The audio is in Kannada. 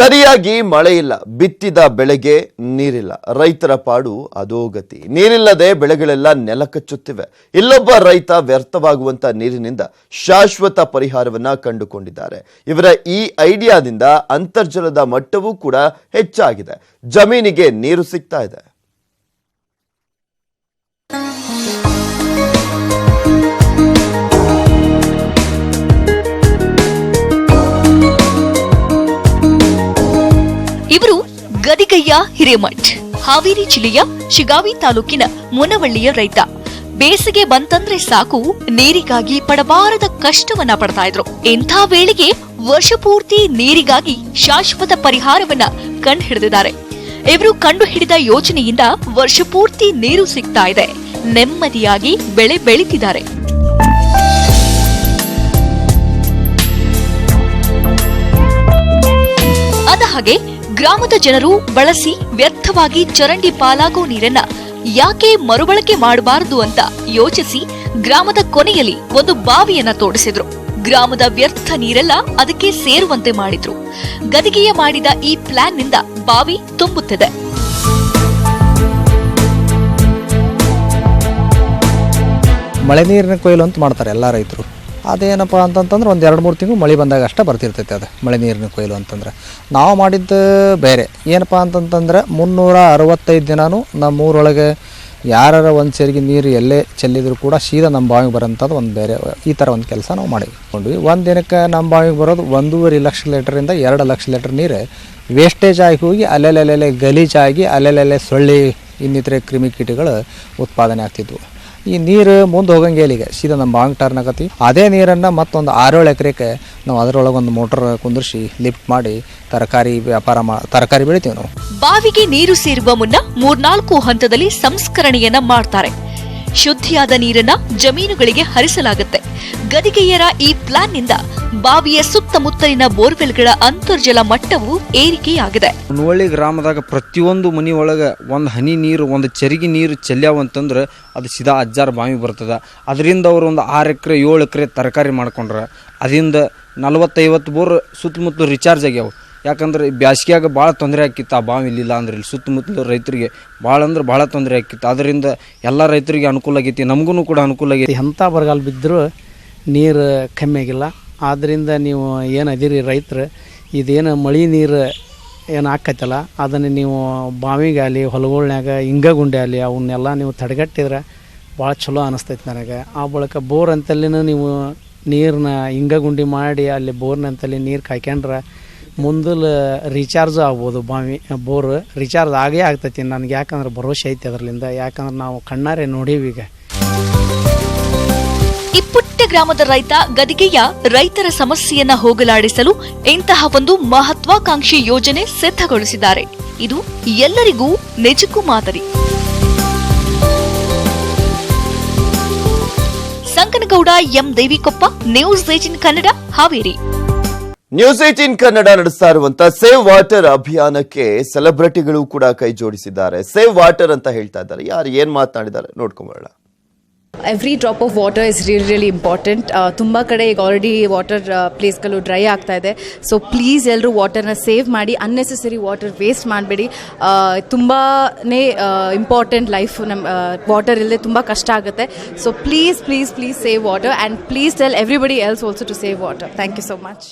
ಸರಿಯಾಗಿ ಮಳೆ ಇಲ್ಲ, ಬಿತ್ತಿದ ಬೆಳೆಗೆ ನೀರಿಲ್ಲ. ರೈತರ ಪಾಡು ಅಧೋಗತಿ. ನೀರಿಲ್ಲದೆ ಬೆಳೆಗಳೆಲ್ಲ ನೆಲಕಚ್ಚುತ್ತಿವೆ. ಇಲ್ಲೊಬ್ಬ ರೈತ ವ್ಯರ್ಥವಾಗುವಂತ ನೀರಿನಿಂದ ಶಾಶ್ವತ ಪರಿಹಾರವನ್ನ ಕಂಡುಕೊಂಡಿದ್ದಾರೆ. ಇವರ ಈ ಐಡಿಯಾದಿಂದ ಅಂತರ್ಜಲದ ಮಟ್ಟವೂ ಕೂಡ ಹೆಚ್ಚಾಗಿದೆ. ಜಮೀನಿಗೆ ನೀರು ಸಿಗ್ತಾ ಇದೆ. ಗದಿಗಯ್ಯ ಹಿರೇಮಠ್. ಹಾವೇರಿ ಜಿಲ್ಲೆಯ ಶಿಗಾವಿ ತಾಲೂಕಿನ ಮುನವಳ್ಳಿಯ ರೈತ. ಬೇಸಿಗೆ ಬಂತಂದ್ರೆ ಸಾಕು, ನೀರಿಗಾಗಿ ಪಡಬಾರದ ಕಷ್ಟವನ್ನ ಪಡ್ತಾ ಇದ್ರು. ಇಂಥ ವೇಳೆಗೆ ವರ್ಷಪೂರ್ತಿ ನೀರಿಗಾಗಿ ಶಾಶ್ವತ ಪರಿಹಾರವನ್ನ ಕಂಡು ಹಿಡಿದಿದ್ದಾರೆ. ಇವರು ಕಂಡು ಹಿಡಿದ ಯೋಜನೆಯಿಂದ ವರ್ಷಪೂರ್ತಿ ನೀರು ಸಿಗ್ತಾ ಇದೆ. ನೆಮ್ಮದಿಯಾಗಿ ಬೆಳೆ ಬೆಳೀತಿದ್ದಾರೆ. ಅದ ಹಾಗೆ ಗ್ರಾಮದ ಜನರು ಬಳಸಿ ವ್ಯರ್ಥವಾಗಿ ಚರಂಡಿ ಪಾಲಾಗೋ ನೀರನ್ನ ಯಾಕೆ ಮರುಬಳಕೆ ಮಾಡಬಾರದು ಅಂತ ಯೋಚಿಸಿ ಗ್ರಾಮದ ಕೊನೆಯಲ್ಲಿ ಒಂದು ಬಾವಿಯನ್ನ ತೋಡಿಸಿದ್ರು. ಗ್ರಾಮದ ವ್ಯರ್ಥ ನೀರೆಲ್ಲ ಅದಕ್ಕೆ ಸೇರುವಂತೆ ಮಾಡಿದ್ರು. ಗದಿಗೆಯ ಮಾಡಿದ ಈ ಪ್ಲಾನ್ನಿಂದ ಬಾವಿ ತುಂಬುತ್ತಿದೆ. ಮಳೆ ನೀರಿನ ಕೊಯ್ಲು ಅಂತ ಮಾಡ್ತಾರೆ ಎಲ್ಲ ರೈತರು. ಅದೇನಪ್ಪ ಅಂತಂತಂದ್ರೆ ಒಂದು ಎರಡು ಮೂರು ತಿಂಗಳು ಮಳೆ ಬಂದಾಗ ಅಷ್ಟೇ ಬರ್ತಿರ್ತೈತೆ ಅದು, ಮಳೆ ನೀರಿನ ಕೊಯ್ಲು ಅಂತಂದ್ರೆ. ನಾವು ಮಾಡಿದ್ದು ಬೇರೆ. ಏನಪ್ಪ ಅಂತಂತಂದ್ರೆ ಮುನ್ನೂರ ಅರವತ್ತೈದು ದಿನಾನು ನಮ್ಮ ಊರೊಳಗೆ ಒಂದು ಸೇರಿಗೆ ನೀರು ಎಲ್ಲೇ ಚೆಲ್ಲಿದ್ರು ಕೂಡ ಸೀದಾ ನಮ್ಮ ಬಾವಿಗೆ ಬರೋಂಥದ್ದು ಒಂದು ಬೇರೆ, ಈ ಥರ ಒಂದು ಕೆಲಸ ನಾವು ಮಾಡಿಕೊಂಡ್ವಿ ಒಂದು ದಿನಕ್ಕೆ ನಮ್ಮ ಬಾವಿಗೆ ಬರೋದು ಒಂದೂವರೆ ಲಕ್ಷ ಲೀಟ್ರಿಂದ ಎರಡು ಲಕ್ಷ ಲೀಟ್ರ್ ನೀರು ವೇಸ್ಟೇಜ್ ಆಗಿ ಹೋಗಿ ಅಲ್ಲೆಲ್ಲೆಲ್ಲೆಲ್ಲೆ ಗಲೀಜಾಗಿ ಅಲ್ಲೆಲ್ಲೆಲ್ಲೆ ಸೊಳ್ಳೆ ಇನ್ನಿತರೆ ಕ್ರಿಮಿಕೀಟಗಳು ಉತ್ಪಾದನೆ ಆಗ್ತಿದ್ವು. ಈ ನೀರು ಮುಂದೆ ಹೋಗಂಗೆ ಈಗ ಸೀದಾ ನಮ್ಮ ಬಾಂಗ್ ಟರ್ನ್ ಆಗತಿ. ಅದೇ ನೀರನ್ನು ಮತ್ತೊಂದು ಆರೇಳು ಎಕರೆಗೆ ನಾವು ಅದರೊಳಗೆ ಒಂದು ಮೋಟರ್ ಕುಂದಿರಿಸಿ ಲಿಫ್ಟ್ ಮಾಡಿ ತರಕಾರಿ ವ್ಯಾಪಾರ ತರಕಾರಿ ಬೆಳಿತೀವಿ ನಾವು. ಬಾವಿಗೆ ನೀರು ಸೇರುವ ಮುನ್ನ ಮೂರ್ನಾಲ್ಕು ಹಂತದಲ್ಲಿ ಸಂಸ್ಕರಣೆಯನ್ನ ಮಾಡ್ತಾರೆ. ಶುದ್ಧಿಯಾದ ನೀರನ್ನ ಜಮೀನುಗಳಿಗೆ ಹರಿಸಲಾಗುತ್ತೆ. ಗದಿಗೆಯರ ಈ ಪ್ಲಾನ್ನಿಂದ ಬಾವಿಯ ಸುತ್ತಮುತ್ತಲಿನ ಬೋರ್ವೆಲ್ಗಳ ಅಂತರ್ಜಲ ಮಟ್ಟವು ಏರಿಕೆಯಾಗಿದೆ. ಮುನವಳ್ಳಿ ಗ್ರಾಮದಾಗ ಪ್ರತಿಯೊಂದು ಮನೆ ಒಳಗೆ ಒಂದು ಹನಿ ನೀರು, ಒಂದು ಚರಿಗೆ ನೀರು ಚೆಲ್ಯಾವಂತಂದ್ರೆ ಅದು ಸಿದಾ ಅಜ್ಜಾರ ಬಾವಿ ಬರ್ತದೆ. ಅದರಿಂದ ಅವರು ಒಂದು ಆರು ಎಕರೆ, ಏಳು ಎಕರೆ ತರಕಾರಿ ಮಾಡ್ಕೊಂಡ್ರೆ. ಅದರಿಂದ ನಲವತ್ತೈವತ್ತು ಬೋರ್ ಸುತ್ತಮುತ್ತಲು ರಿಚಾರ್ಜ್ ಆಗ್ಯಾವ. ಯಾಕಂದ್ರೆ ಬ್ಯಾಸ್ಗ್ಯಾಗ ಭಾಳ ತೊಂದರೆ ಆಕಿತ್ತು ಆ ಬಾವಿ ಇಲ್ಲಿಲ್ಲ ಅಂದ್ರೆ, ಇಲ್ಲಿ ಸುತ್ತಮುತ್ತಲು ರೈತರಿಗೆ ಭಾಳ ಅಂದ್ರೆ ಭಾಳ ತೊಂದರೆ ಆಕಿತ್ತು ಅದರಿಂದ ಎಲ್ಲ ರೈತರಿಗೆ ಅನುಕೂಲ ಆಗೈತಿ ನಮಗೂ ಕೂಡ ಅನುಕೂಲ ಆಗೈತಿ. ಎಂಥ ಬರಗಾಲ ಬಿದ್ದರೂ ನೀರು ಕಮ್ಮಿ ಆಗಿಲ್ಲ. ಆದ್ದರಿಂದ ನೀವು ಏನು ಅದಿರಿ ರೈತರು, ಇದೇನು ಮಳೆ ನೀರು ಏನು ಆಕೈತಲ್ಲ ಅದನ್ನು ನೀವು ಬಾವಿಗೆ ಆಗಲಿ ಹೊಲಗಳ್ನ್ಯಾಗ ಆಗಲಿ, ಅವನ್ನೆಲ್ಲ ನೀವು ತಡೆಗಟ್ಟಿದ್ರೆ ಭಾಳ ಚಲೋ ಅನಿಸ್ತೈತೆ ನನಗೆ. ಆ ಬಳಿಕ ಬೋರ್ ಅಂತಲ್ಲಿನೂ ನೀವು ನೀರನ್ನ ಹಿಂಗ ಗುಂಡಿ ಮಾಡಿ, ಅಲ್ಲಿ ಬೋರ್ನಂತಲ್ಲಿ ನೀರು ಕಾಯ್ಕೊಂಡ್ರೆ ಮುಂದಲ ರೀಚಾರ್ಜ್ ಆಗ್ಬೋದು, ಬಾವಿ ಬೋರ್. ರೀಚಾರ್ಜ್ ಆಗೇ ಆಗ್ತೈತಿ. ನನಗೆ ಯಾಕಂದ್ರೆ ಭರವಸೆ ಐತಿ ಅದರಲ್ಲಿಂದ. ಯಾಕಂದ್ರೆ ನಾವು ಕಣ್ಣಾರೆ ನೋಡೀವಿ ಈಗ. ಈ ಪುಟ್ಟ ಗ್ರಾಮದ ರೈತ ಗದಿಗೆಯ ರೈತರ ಸಮಸ್ಯೆಯನ್ನ ಹೋಗಲಾಡಿಸಲು ಇಂತಹ ಒಂದು ಮಹತ್ವಾಕಾಂಕ್ಷಿ ಯೋಜನೆ ಸಿದ್ಧಗೊಳಿಸಿದ್ದಾರೆ. ಇದು ಎಲ್ಲರಿಗೂ ನಿಜಕ್ಕೂ ಮಾದರಿ. Sankanagouda M. Devikoppa, news eighteen Kannada, Haveri. News eighteen Kannada ನಡೆಸ್ತಾ ಇರುವಂತ ಸೇವ್ ವಾಟರ್ ಅಭಿಯಾನಕ್ಕೆ ಸೆಲೆಬ್ರಿಟಿಗಳು ಕೂಡ ಕೈ ಜೋಡಿಸಿದ್ದಾರೆ. ಸೇವ್ ವಾಟರ್ ಅಂತ ಹೇಳ್ತಾ ಇದ್ದಾರೆ. ಯಾರು ಏನ್ ಮಾತನಾಡಿದ್ದಾರೆ ನೋಡ್ಕೊಂಬರೋಣ every drop of water is really really important ತುಂಬ ಕಡೆ ಈಗ ಆಲ್ರೆಡಿ ವಾಟರ್ ಪ್ಲೇಸ್ಗಳು ಡ್ರೈ ಆಗ್ತಾ ಇದೆ. ಸೊ ಪ್ಲೀಸ್ ಎಲ್ಲರೂ ವಾಟರ್ನ ಸೇವ್ ಮಾಡಿ ಅನ್ನೆಸೆಸರಿ ವಾಟರ್ ವೇಸ್ಟ್ ಮಾಡಬೇಡಿ. ತುಂಬಾ ಇಂಪಾರ್ಟೆಂಟ್ ಲೈಫ್ ನಮ್ಮ ವಾಟರ್ ಇಲ್ಲದೆ ತುಂಬ ಕಷ್ಟ ಆಗುತ್ತೆ. So please please please save water and please tell everybody else also to save water thank you so much